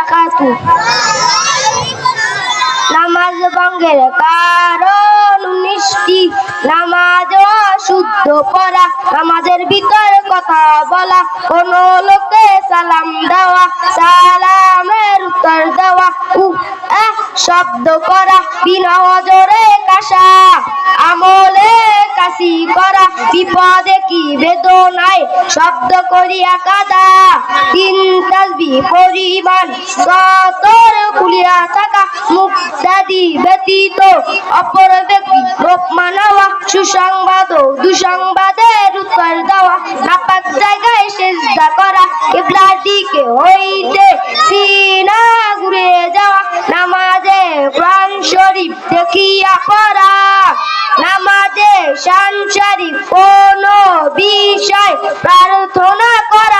বারাকাতুহু নামাজ ভঙ্গের কারণ উনিশটি। নামাজ অশুদ্ধ পড়া, নামাজের ভিতর কথা বলা, কোন লোকে সালাম দেওয়া, সালামের উত্তর দেওয়া শব্দ করা, বিনা হজরে কাশা, আমলে কাশি করা, বিপদে কি বেদনায় শব্দ করিয়া কাদা। তাসবি খুলিয়া থাকা মুক্তাদি ব্যতীত অপর ব্যক্তি সুসংবাদ দুসংবাদের উত্তর দেওয়া। নাপাক জায়গায় সেজদা করা দিকে হইতে সিনা ঘুরে যাওয়া। নামাজে কোরআন শরীফ দেখিয়া পড়া। নামাজে শরীফ কোন বিষয় প্রার্থনা করা